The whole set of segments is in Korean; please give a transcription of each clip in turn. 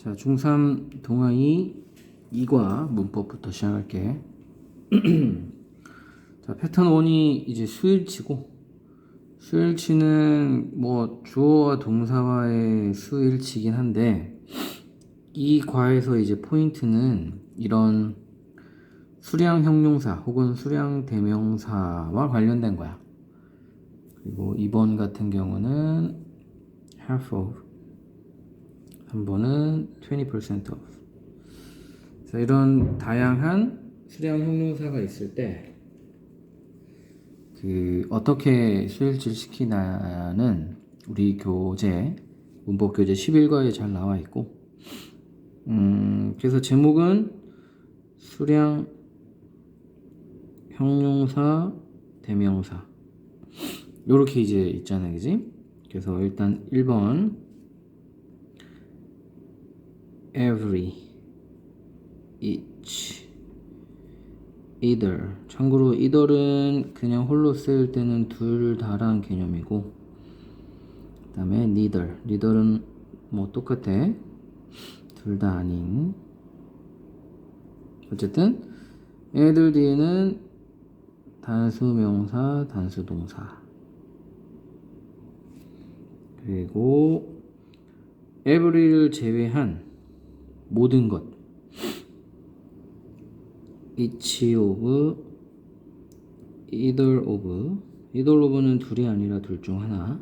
자, 중3 동아이 2과 문법부터 시작할게. 자, 패턴 1이 이제 수일치고, 수일치는 뭐 주어와 동사와의 수일치긴 한데, 이 과에서 이제 포인트는 이런 수량 형용사 혹은 수량 대명사와 관련된 거야. 그리고 2번 같은 경우는 half of, 3번은 20% off. 자, 이런 다양한 수량 형용사가 있을 때, 그, 어떻게 수일치를 시키나는 우리 교재, 문법 교재 11과에 잘 나와 있고, 음, 그래서 제목은 수량 형용사 대명사. 요렇게 이제 있잖아요. 그지? 그래서 일단 1번 every each either. 참고로 either은 그냥 홀로 쓸 때는 둘 다란 개념이고 그 다음에 neither. neither은 뭐 똑같아? 둘 다 아닌. 어쨌든 얘들 뒤에는 단수 명사 단수 동사. 그리고 every를 제외한 모든 것 each of either of either of는 둘이 아니라 둘 중 하나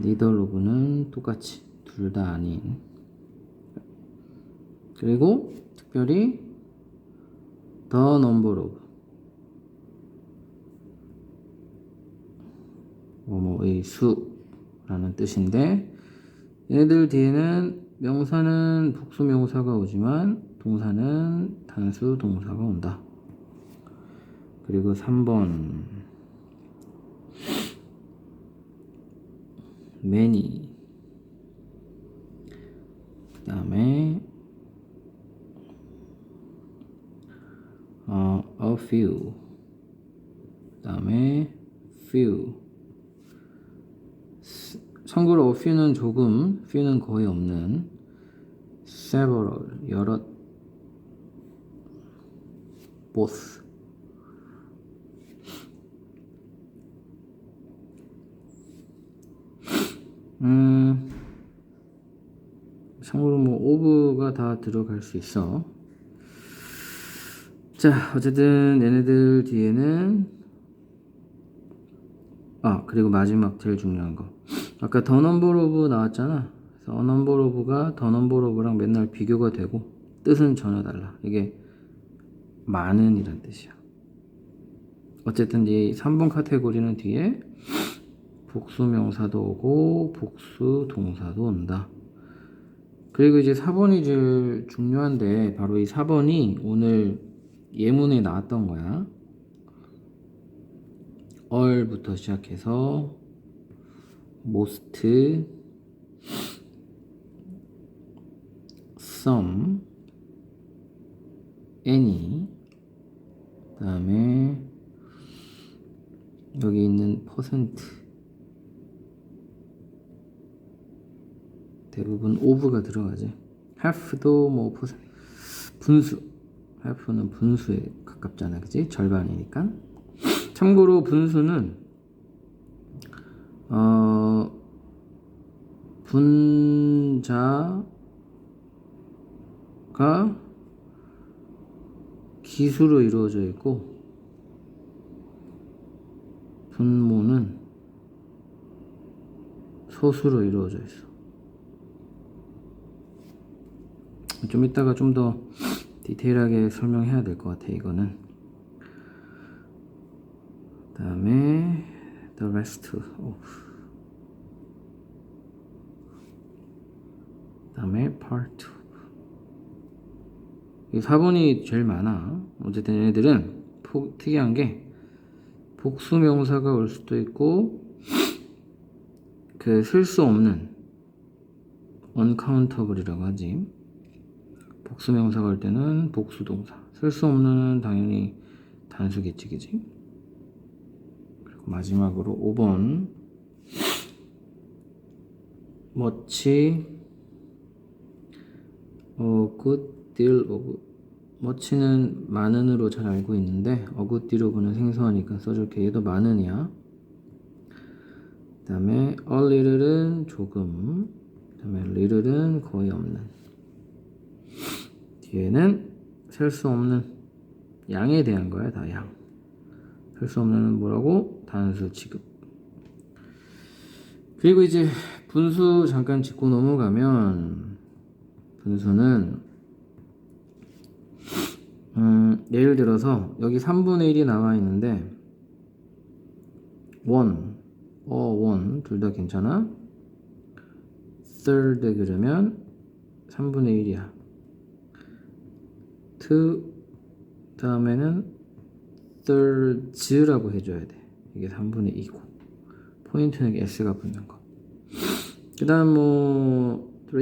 neither of는 똑같이 둘 다 아닌 그리고 특별히 the number of 뭐뭐의 수 라는 뜻인데 얘들 뒤에는 명사는 복수 명사가 오지만 동사는 단수 동사가 온다. 그리고 3번. many. 그 다음에 어, a few. 그 다음에 few 참고로 few는 조금, few는 거의 없는 several, 여러 both. 음 참고로 뭐 of가 다 들어갈 수 있어. 자 어쨌든 얘네들 뒤에는 아 그리고 마지막 제일 중요한 거 아까 더 넘버 오브 나왔잖아. 그래서 어 넘버 오브가 더 넘버 오브랑 맨날 비교가 되고 뜻은 전혀 달라. 이게 많은 이란 뜻이야. 어쨌든 이 3번 카테고리는 뒤에 복수 명사도 오고 복수 동사도 온다. 그리고 이제 4번이 제일 중요한데 바로 이 4번이 오늘 예문에 나왔던 거야. all부터 시작해서 most, some, any, 그 다음에 여기 있는 퍼센트 대부분 of가 들어가지. half도 뭐 퍼센 분수. half는 분수에 가깝잖아 그지? 절반이니까. 참고로 분수는 어 분자가 기수로 이루어져 있고 분모는 소수로 이루어져 있어. 좀 이따가 좀 더 디테일하게 설명해야 될 것 같아 이거는. 다음에 the rest of 다음에 part 이 4번이 제일 많아. 어쨌든 얘네들은 포, 특이한 게 복수 명사가 올 수도 있고 그 쓸 수 없는 uncountable이라고 하지. 복수 명사가 올 때는 복수 동사. 쓸 수 없는 당연히 단수겠지 그지. 그리고 마지막으로 5번. much a good deal of much는 많은으로 잘 알고 있는데 a good deal of는 생소하니까 써줄게 얘도 많은이야 그 다음에 a little은 조금 그 다음에 little은 거의 없는 뒤에는 셀 수 없는 양에 대한 거야 다 양. 셀 수 없는 뭐라고? 단수 취급. 그리고 이제 분수 잠깐 짚고 넘어가면 분수는 음, 예를 들어서 여기 3분의 1이 나와 있는데 원, 어, 원, 둘 다 괜찮아? third 그러면 3분의 1이야. to 다음에는 thirds라고 해줘야 돼. 이게 3분의 2고 포인트는 s가 붙는 거. 그 다음 뭐 3,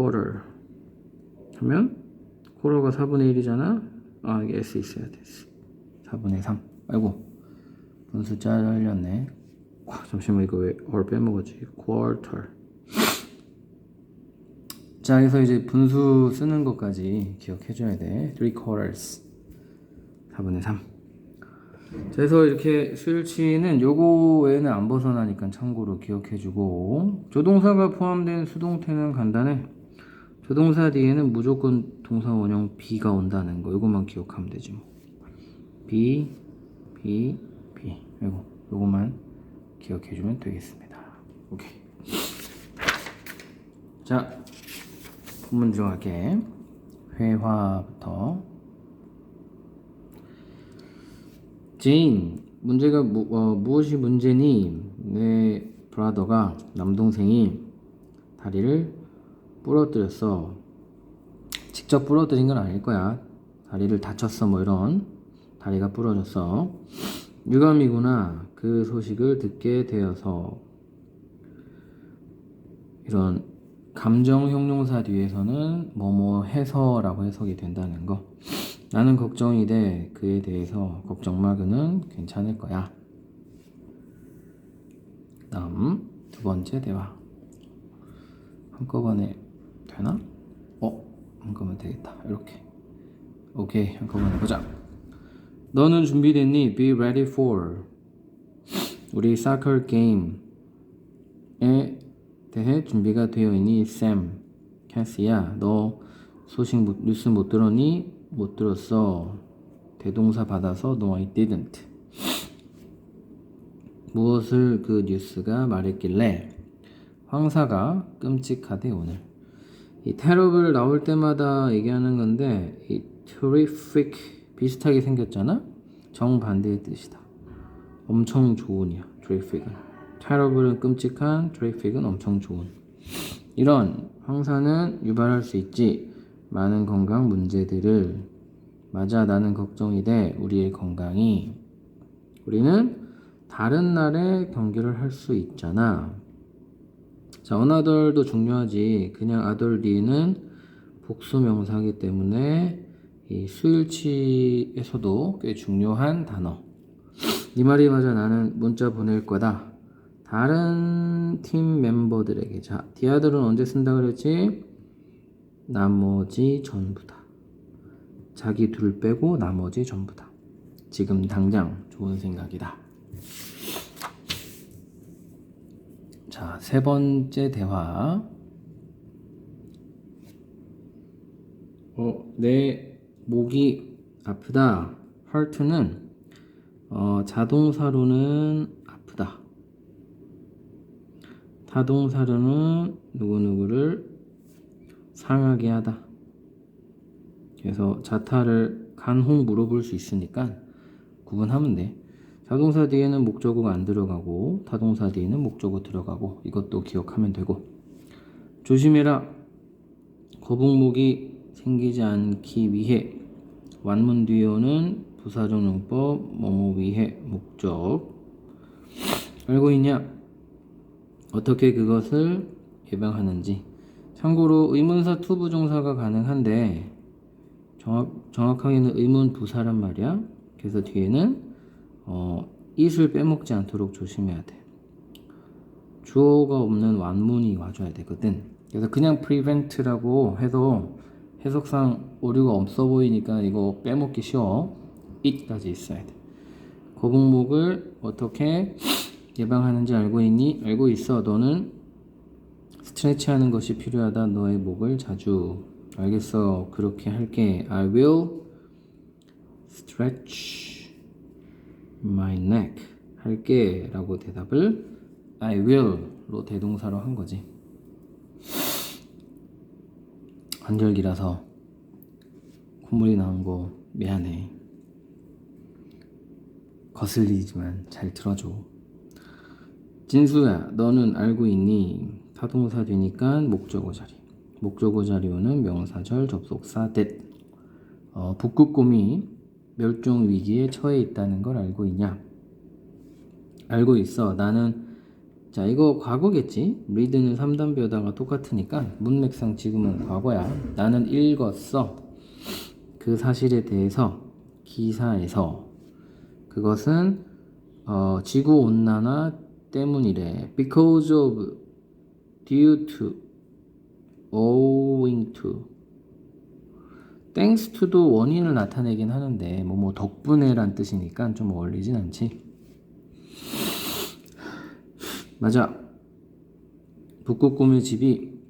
quarter 하면 quarter가 4분의 1이잖아. 아 이게 s 있어야 돼. 4분의 3. 아이고 분수 잘렸네. 와, 잠시만 이거 왜 얼 빼먹었지? quarter. 자, 그래서 이제 분수 쓰는 것까지 기억해줘야 돼. 3 quarters. 4분의 3. 자, 그래서 이렇게 수일치는 요거 외에는 안 벗어나니까 참고로 기억해주고 조동사가 포함된 수동태는 간단해. 조동사 뒤에는 무조건 동사 원형 B가 온다는 거 요것만 기억하면 되지 뭐. B, B, B. 요거, 요것만 기억해 주면 되겠습니다. 오케이. 자, 본문 들어갈게. 회화부터. 제인, 문제가 무, 어, 무엇이 문제니? 내 브라더가 남동생이 다리를 부러뜨렸어. 직접 부러뜨린 건 아닐 거야. 다리를 다쳤어 뭐 이런 다리가 부러졌어. 유감이구나. 그 소식을 듣게 되어서 이런 감정 형용사 뒤에서는 뭐뭐 해서라고 해석이 된다는 거. 나는 걱정이 돼. 그에 대해서 걱정 마. 그는 괜찮을 거야. 다음 두 번째 대화. 한꺼번에 되나? 어? 한꺼번에 되겠다. 이렇게. 오케이. 한꺼번에 보자. 너는 준비됐니? Be ready for. 우리 사커 게임에 대해 준비가 되어 있니? 샘, 캐시야, 너 소식 못, 뉴스 못 들었니? 못 들었어. 대동사 받아서 No, I didn't. 무엇을 그 뉴스가 말했길래 황사가 끔찍하대 오늘. 이 terrible 나올 때마다 얘기하는 건데 이 terrific 비슷하게 생겼잖아. 정반대의 뜻이다. 엄청 좋은이야. terrific은. terrible은 끔찍한, terrific은 엄청 좋은. 이런 황사는 유발할 수 있지. 많은 건강 문제들을 맞아 나는 걱정이 돼. 우리의 건강이 우리는 다른 날에 경기를 할 수 있잖아. 자, 어나덜도 중요하지. 그냥 아덜리는 복수 명사이기 때문에 이 수일치에서도 꽤 중요한 단어. 네 말이 맞아. 나는 문자 보낼 거다. 다른 팀 멤버들에게. 자, 디아들은 언제 쓴다 그랬지? 나머지 전부다. 자기 둘 빼고 나머지 전부다. 지금 당장 좋은 생각이다. 자, 세 번째 대화. 어, 내 목이 아프다. hurt는 어, 자동사로는 아프다. 타동사로는 누구누구를 상하게 하다. 그래서 자타를 간혹 물어볼 수 있으니까 구분하면 돼. 자동사 뒤에는 목적어가 안 들어가고 타동사 뒤에는 목적어 들어가고 이것도 기억하면 되고 조심해라. 거북목이 생기지 않기 위해 완문 뒤에 오는 부사적 용법 뭐뭐 위해 목적 알고 있냐? 어떻게 그것을 예방하는지 참고로 의문사 투 부정사가 가능한데 정확, 정확하게는 의문 부사란 말이야. 그래서 뒤에는 어, it을 빼먹지 않도록 조심해야 돼. 주어가 없는 완문이 와줘야 되거든. 그래서 그냥 prevent라고 해도 해석상 오류가 없어 보이니까 이거 빼먹기 쉬워. it까지 있어야 돼. 거북목을 어떻게 예방하는지 알고 있니? 알고 있어. 너는 스트레치 하는 것이 필요하다. 너의 목을 자주. 알겠어. 그렇게 할게. I will stretch my neck. 할게. 라고 대답을 I will로 대동사로 한 거지. 한절기라서 콧물이 나온 거 미안해. 거슬리지만 잘 들어줘. 진수야, 너는 알고 있니? 타동사 되니까 목적어 자리. 목적어 자리 오는 명사절 접속사 that. 어, 북극곰이 멸종 위기에 처해 있다는 걸 알고 있냐? 알고 있어. 나는 자 이거 과거겠지. 리드는 3단배우다가 똑같으니까 문맥상 지금은 과거야. 나는 읽었어. 그 사실에 대해서 기사에서 그것은 어, 지구 온난화 때문이래. Because of, due to, owing to. To도 원인을 나타내긴 하는데 뭐 뭐 덕분에란 뜻이니까 좀 어울리진 않지. 맞아. 북극곰의 집이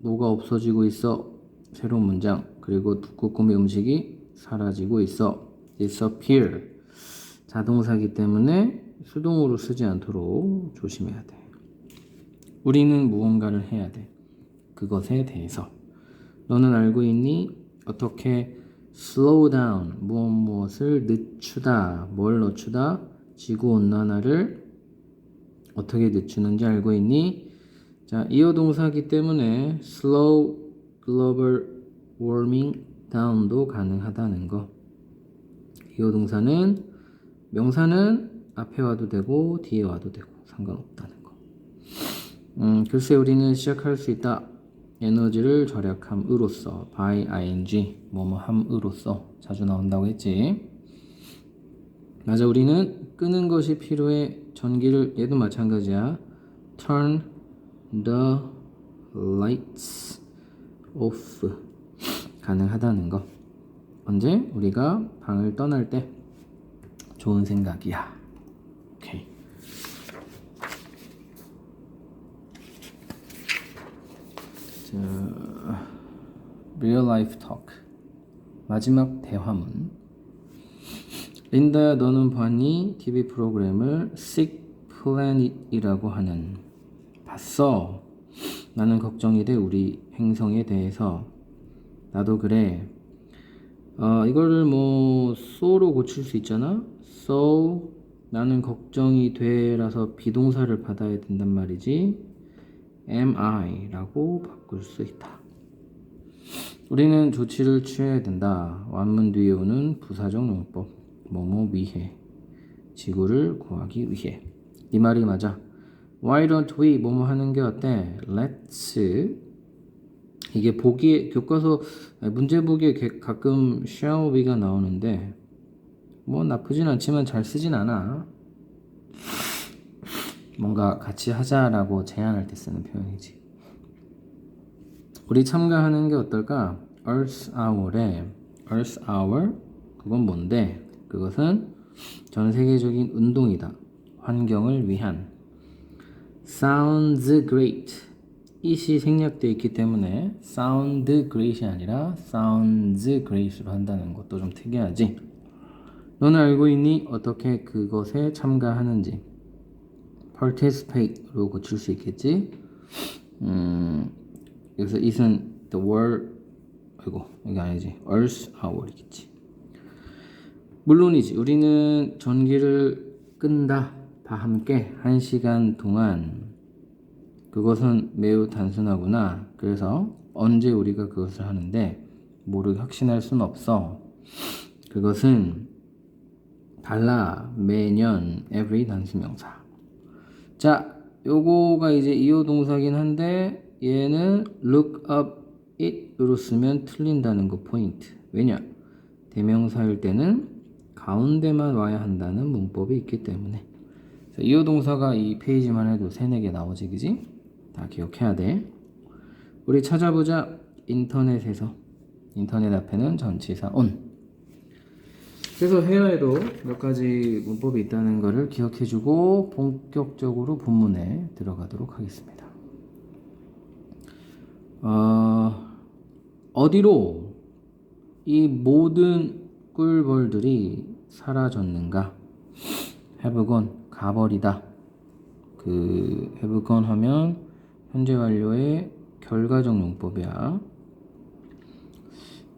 뭐가 없어지고 있어. 새로운 문장. 그리고 북극곰의 음식이 사라지고 있어. disappear. 자동사기 때문에 수동으로 쓰지 않도록 조심해야 돼. 우리는 무언가를 해야 돼. 그것에 대해서. 너는 알고 있니? 어떻게 slow down 무엇 무엇을 늦추다 뭘 늦추다 지구 온난화를 어떻게 늦추는지 알고 있니? 자, 이어 동사기 때문에 slow global warming down도 가능하다는 거. 이어 동사는 명사는 앞에 와도 되고 뒤에 와도 되고 상관없다는 거. 음, 글쎄 우리는 시작할 수 있다. 에너지를 절약함으로써 by ing 뭐뭐 함으로써 자주 나온다고 했지. 맞아 우리는 끄는 것이 필요해 전기를 얘도 마찬가지야. turn the lights off 가능하다는 거. 언제 우리가 방을 떠날 때 좋은 생각이야. 오케이. 자, real life talk. 마지막 대화문. 린다야, 너는 봤니? TV 프로그램을 Sick Planet이라고 하는. 봤어. 나는 걱정이 돼, 우리 행성에 대해서. 나도 그래. 어, 이거를 뭐 so로 고칠 수 있잖아. So 나는 걱정이 돼라서 비동사를 받아야 된단 말이지. Am I라고 바꿀 수 있다. 우리는 조치를 취해야 된다. 완문 뒤에 오는 부사적 용법. 뭐뭐 위해. 지구를 구하기 위해. 이 말이 맞아. Why don't we 뭐뭐 하는 게 어때? Let's 이게 보기에 교과서 아니, 문제 보기에 개- 가끔 shall be가 나오는데 뭐 나쁘진 않지만 잘 쓰진 않아. 뭔가 같이 하자라고 제안할 때 쓰는 표현이지. 우리 참가하는 게 어떨까? Earth Hour에 Earth Hour 그건 뭔데? 그것은 전 세계적인 운동이다. 환경을 위한 Sounds great. it이 생략되어 있기 때문에 sound great이 아니라 sounds great으로 한다는 것도 좀 특이하지. 너는 알고 있니? 어떻게 그것에 참가하는지. Participate로 고칠 수 있겠지. 음, 여기서 it은 the world, 아이고, 이게 아니지. earth hour이겠지. 물론이지. 우리는 전기를 끈다. 다 함께 한 시간 동안 그것은 매우 단순하구나. 그래서 언제 우리가 그것을 하는데 모르게 확신할 순 없어. 그것은 달라 매년 every 단수 명사. 자, 요거가 이제 이어 동사긴 한데 얘는 look up it으로 쓰면 틀린다는 거 포인트. 왜냐? 대명사일 때는 가운데만 와야 한다는 문법이 있기 때문에 이어 동사가 이 페이지만 해도 세네 개 나오지 그지? 다 기억해야 돼. 우리 찾아보자 인터넷에서 인터넷 앞에는 전치사 on. 그래서 회화에도 몇 가지 문법이 있다는 것을 기억해주고 본격적으로 본문에 들어가도록 하겠습니다. 어, 어디로 이 모든 꿀벌들이 사라졌는가? gone 가버리다. 그 gone 하면 현재 완료의 결과적 용법이야.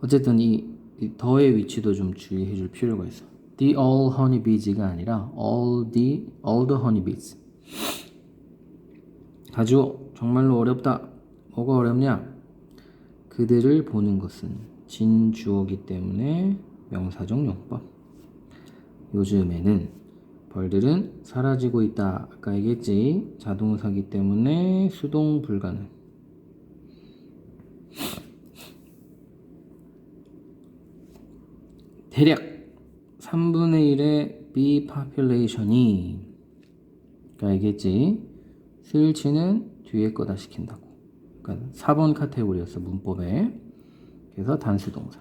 어쨌든 이, 이 더의 위치도 좀 주의해 줄 필요가 있어. The all honeybees가 아니라 all the all the honeybees. 아주 정말로 어렵다. 뭐가 어렵냐? 그들을 보는 것은 진주어기 때문에 명사적 용법. 요즘에는 벌들은 사라지고 있다. 아까 얘기했지. 자동사기 때문에 수동 불가능. 대략 3분의 1의 bee population이 아까 얘기했지. 스일치는 뒤에 거다 시킨다고. 그러니까 4번 카테고리였어 문법에. 그래서 단수 동사.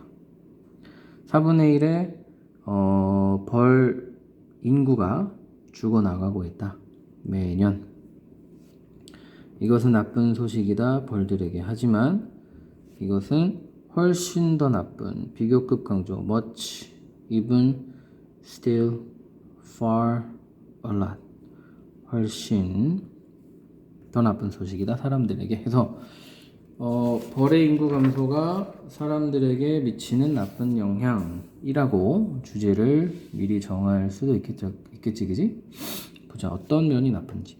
4분의 1의 어, 벌 인구가 죽어나가고 있다. 매년. 이것은 나쁜 소식이다. 벌들에게. 하지만 이것은 훨씬 더 나쁜 비교급 강조. much, even, still, far, a lot. 훨씬 더 나쁜 소식이다. 사람들에게. 해서 어, 벌의 인구 감소가 사람들에게 미치는 나쁜 영향이라고 주제를 미리 정할 수도 있겠죠, 있겠지, 그지? 보자, 어떤 면이 나쁜지.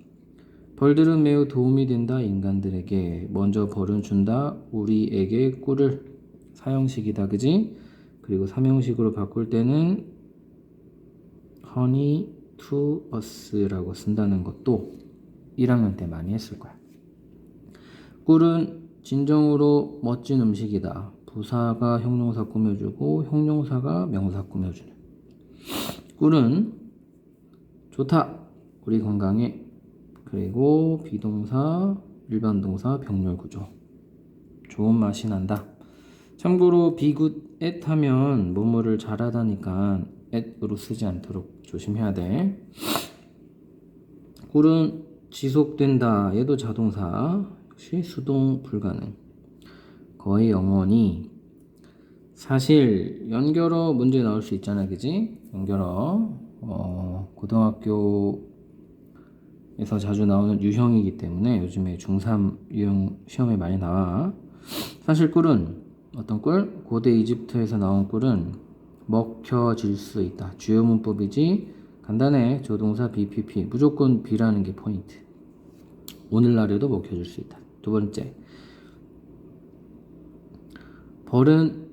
벌들은 매우 도움이 된다, 인간들에게. 먼저 벌은 준다, 우리에게 꿀을. 사형식이다, 그지? 그리고 삼형식으로 바꿀 때는 honey to us라고 쓴다는 것도 1학년 때 많이 했을 거야. 꿀은 진정으로 멋진 음식이다. 부사가 형용사 꾸며주고 형용사가 명사 꾸며주는. 꿀은 좋다. 우리 건강에. 그리고 비동사, 일반 동사, 병렬 구조. 좋은 맛이 난다. 참고로 비굿 at 하면 뭐뭐를 잘하다니까 at으로 쓰지 않도록 조심해야 돼. 꿀은 지속된다. 얘도 자동사. 역시 수동 불가능. 거의 영원히 사실 연결어 문제 나올 수 있잖아, 그지? 연결어 어, 고등학교에서 자주 나오는 유형이기 때문에 요즘에 중3 유형 시험에 많이 나와. 사실 꿀은 어떤 꿀? 고대 이집트에서 나온 꿀은 먹혀질 수 있다. 주요 문법이지 간단해. 조동사 BPP 무조건 B라는 게 포인트. 오늘날에도 먹혀줄 수 있다. 두 번째, 벌은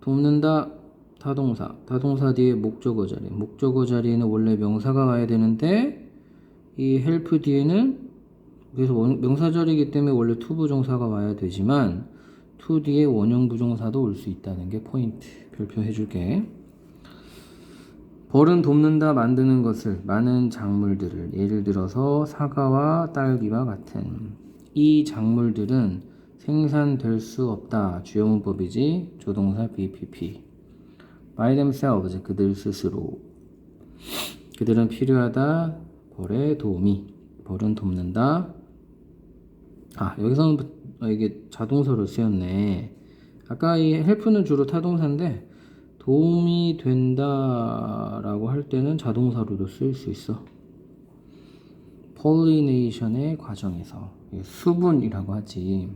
돕는다 타동사. 타동사 뒤에 목적어 자리. 목적어 자리에는 원래 명사가 와야 되는데 이 help 뒤에는 그래서 원- 명사 자리이기 때문에 원래 to 부정사가 와야 되지만 to 뒤에 원형 부정사도 올 수 있다는 게 포인트. 별표 해줄게. 벌은 돕는다 만드는 것을. 많은 작물들을 예를 들어서 사과와 딸기와 같은. 이 작물들은 생산될 수 없다. 주요 문법이지 조동사 BPP by themselves 그들 스스로. 그들은 필요하다. 벌의 도움이. 벌은 돕는다. 아 여기서는 이게 자동사로 쓰였네 아까 이 help는 주로 타동사인데 도움이 된다라고 할 때는 자동사로도 쓰일 수 있어. 폴리네이션의 과정에서 수분이라고 하지.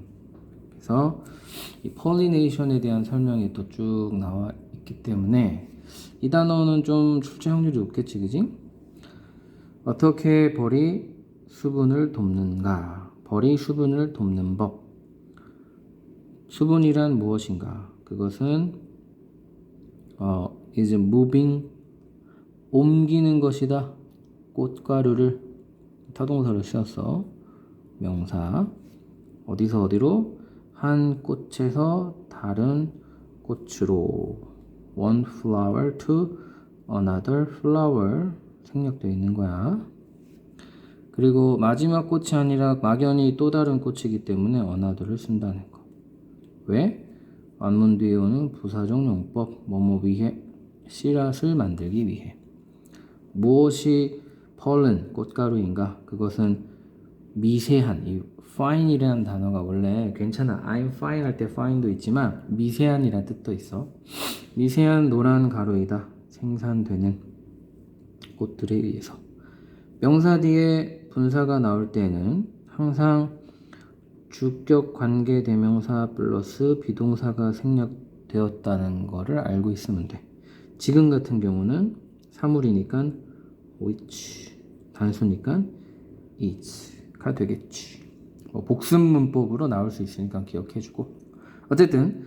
그래서 이 폴리네이션에 대한 설명이 또 쭉 나와 있기 때문에 이 단어는 좀 출제 확률이 높겠지, 그지? 어떻게 벌이 수분을 돕는가? 벌이 수분을 돕는 법. 수분이란 무엇인가? 그것은 어, is moving 옮기는 것이다. 꽃가루를 타동사를 쓰였어. 명사. 어디서 어디로? 한 꽃에서 다른 꽃으로 one flower to another flower 생략되어 있는 거야. 그리고 마지막 꽃이 아니라 막연히 또 다른 꽃이기 때문에 another를 쓴다는 거. 왜? 안문 뒤에 오는 부사적 용법 뭐뭐 위해 씨앗을 만들기 위해 무엇이 pollen 꽃가루인가? 그것은 미세한 이 fine이라는 단어가 원래 괜찮아 I'm fine 할 때 fine도 있지만 미세한이란 뜻도 있어 미세한 노란 가루이다 생산되는 꽃들에 의해서 명사 뒤에 분사가 나올 때는 항상 주격 관계 대명사 플러스 비동사가 생략되었다는 것을 알고 있으면 돼. 지금 같은 경우는 사물이니까 which 단수니까 is가 되겠지. 뭐 복습 문법으로 나올 수 있으니까 기억해주고. 어쨌든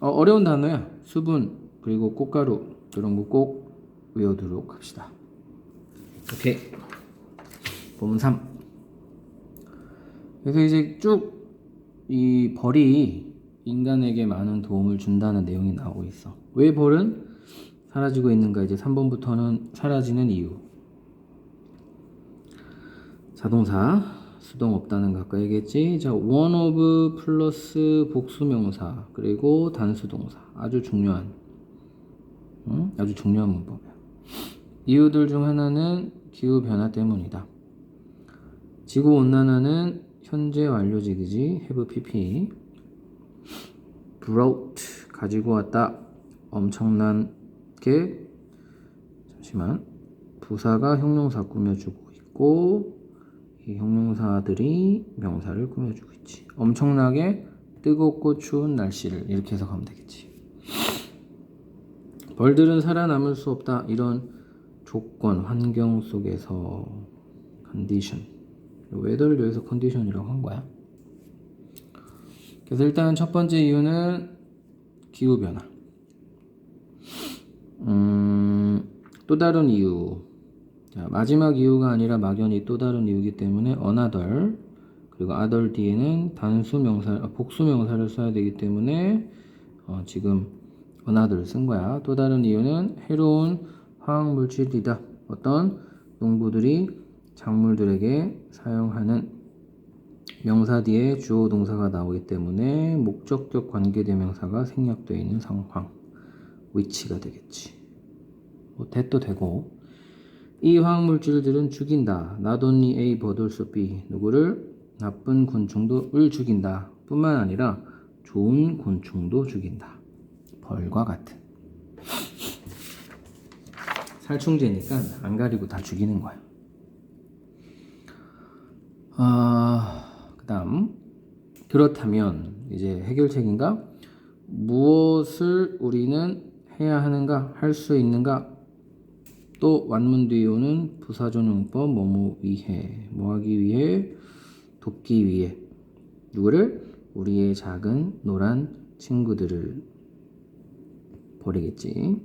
어, 려운 단어야. 수분 그리고 꽃가루 이런 거 꼭 외워두도록 합시다. 오케이. 본문 3 그래서 이제 쭉 이 벌이 인간에게 많은 도움을 준다는 내용이 나오고 있어. 왜 벌은 사라지고 있는가? 이제 3번부터는 사라지는 이유. 자동사 수동 없다는 거 아까 얘기했지? 자 one of 플러스 복수명사 그리고 단수동사. 아주 중요한 응? 아주 중요한 문법이야. 이유들 중 하나는 기후 변화 때문이다. 지구 온난화는 현재 완료직이지? have pp brought 가지고 왔다. 엄청난 게. 잠시만. 부사가 형용사 꾸며주고 있고 이 형용사들이 명사를 꾸며주고 있지. 엄청나게 뜨겁고 추운 날씨를 이렇게 해석하면 되겠지. 벌들은 살아남을 수 없다. 이런 조건 환경 속에서 컨디션 웨더를 여기서 컨디션이라고 한 거야 그래서 일단 첫 번째 이유는 기후 변화 음, 또 다른 이유. 자, 마지막 이유가 아니라 막연히 또 다른 이유이기 때문에 another 그리고 other 뒤에는 단수 명사, 아, 복수 명사를 써야 되기 때문에 어, 지금 another 쓴 거야. 또 다른 이유는 해로운 화학 물질이다. 어떤 농부들이 작물들에게 사용하는 명사 뒤에 주어 동사가 나오기 때문에 목적격 관계대명사가 생략되어 있는 상황. 위치가 되겠지. 뭐 대도 되고 이 화학물질들은 죽인다. not only A but also B 누구를 나쁜 곤충도를 죽인다. 뿐만 아니라 좋은 곤충도 죽인다. 벌과 같은. 살충제니까 안 가리고 다 죽이는 거야. 아, 그다음 그렇다면 이제 해결책인가? 무엇을 우리는 해야 하는가? 할 수 있는가? 또 완문 뒤에 오는 부사전용법 뭐뭐 위해 뭐 하기 위해 돕기 위해 누구를 우리의 작은 노란 친구들을 버리겠지.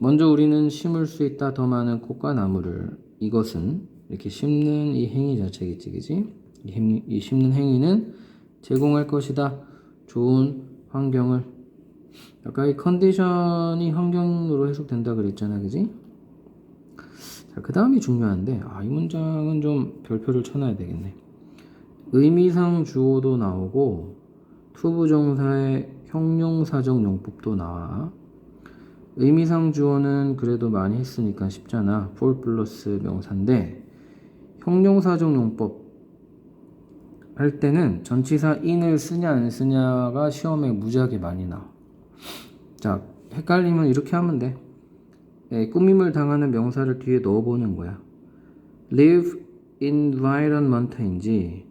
먼저 우리는 심을 수 있다 더 많은 꽃과 나무를 이것은 이렇게 심는 이 행위 자체겠지, 그지? 이, 심는 행위는 제공할 것이다. 좋은 환경을 아까 이 컨디션이 환경으로 해석된다 그랬잖아, 그지? 자, 그 다음이 중요한데, 아, 이 문장은 좀 별표를 쳐놔야 되겠네. 의미상 주어도 나오고, 투부정사의 형용사적 용법도 나와. 의미상 주어는 그래도 많이 했으니까 쉽잖아. for 플러스 명사인데, 형용사적 용법 할 때는 전치사 in을 쓰냐 안 쓰냐가 시험에 무지하게 많이 나와. 자, 헷갈리면 이렇게 하면 돼. 예, 꾸밈을 당하는 명사를 뒤에 넣어보는 거야. live environment인지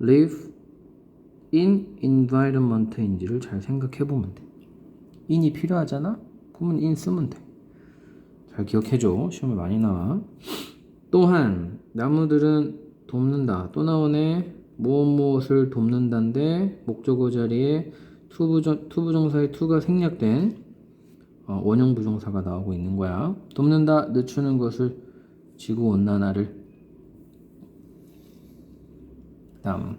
live in environment인지를 잘 생각해 보면 돼. in이 필요하잖아? 그러면 in 쓰면 돼. 잘 기억해줘. 시험에 많이 나와. 또한 나무들은 돕는다. 또 나오네. 무엇 무엇을 돕는다인데 목적어 자리에 투부정, 투부정사의 투가 생략된 어, 원형 부정사가 나오고 있는 거야. 돕는다, 늦추는 것을 지구 온난화를. 다음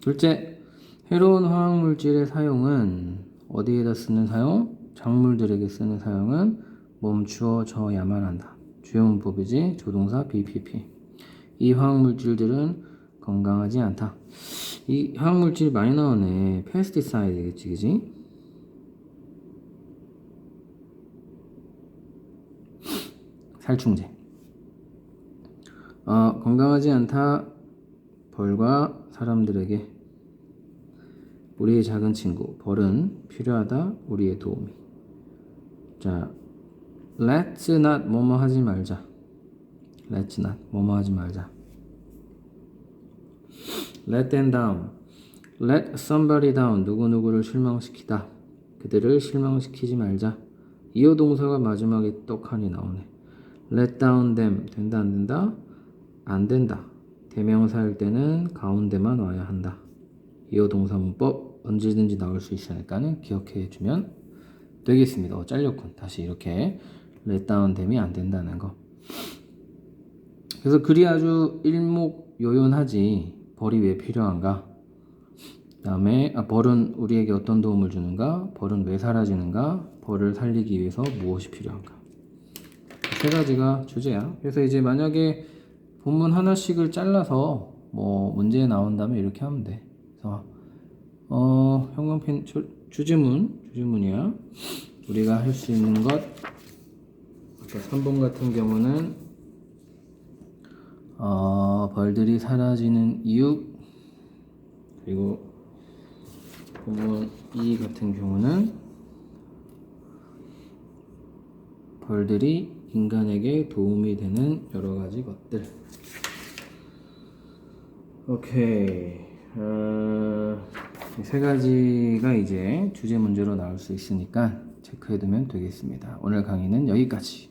둘째, 해로운 화학 물질의 사용은 어디에다 쓰는 사용? 작물들에게 쓰는 사용은 멈추어져야만 한다. 주요 문법이지 조동사 BPP. 이 화학물질들은 건강하지 않다. 이 화학물질 많이 나오네. 페스티사이드겠지, 그지? 살충제. 어, 건강하지 않다. 벌과 사람들에게 우리의 작은 친구 벌은 필요하다. 우리의 도움이. 자, let's not 뭐뭐 하지 말자. let's not 뭐뭐 하지 말자. let them down. let somebody down. 누구누구를 실망시키다. 그들을 실망시키지 말자. 이어 동사가 마지막에 떡하니 나오네. let down them. 된다 안 된다? 안 된다. 대명사일 때는 가운데만 와야 한다. 이어 동사 문법 언제든지 나올 수 있으니까는 기억해 주면 되겠습니다. 어, 잘렸군. 다시 이렇게 them이 안 된다는 거. 그래서 글이 아주 일목요연하지. 벌이 왜 필요한가? 다음에 아, 벌은 우리에게 어떤 도움을 주는가? 벌은 왜 사라지는가? 벌을 살리기 위해서 무엇이 필요한가? 세 가지가 주제야. 그래서 이제 만약에 본문 하나씩을 잘라서 뭐 문제에 나온다면 이렇게 하면 돼. 그래서 어 형광펜 주, 주제문 주제문이야. 우리가 할 수 있는 것 아까 3번 같은 경우는 어 벌들이 사라지는 이유 그리고 본문 2 같은 경우는 벌들이 인간에게 도움이 되는 여러 가지 것들. 오케이. 어, 이세 가지가 이제 주제 문제로 나올 수 있으니까 체크해두면 되겠습니다. 오늘 강의는 여기까지.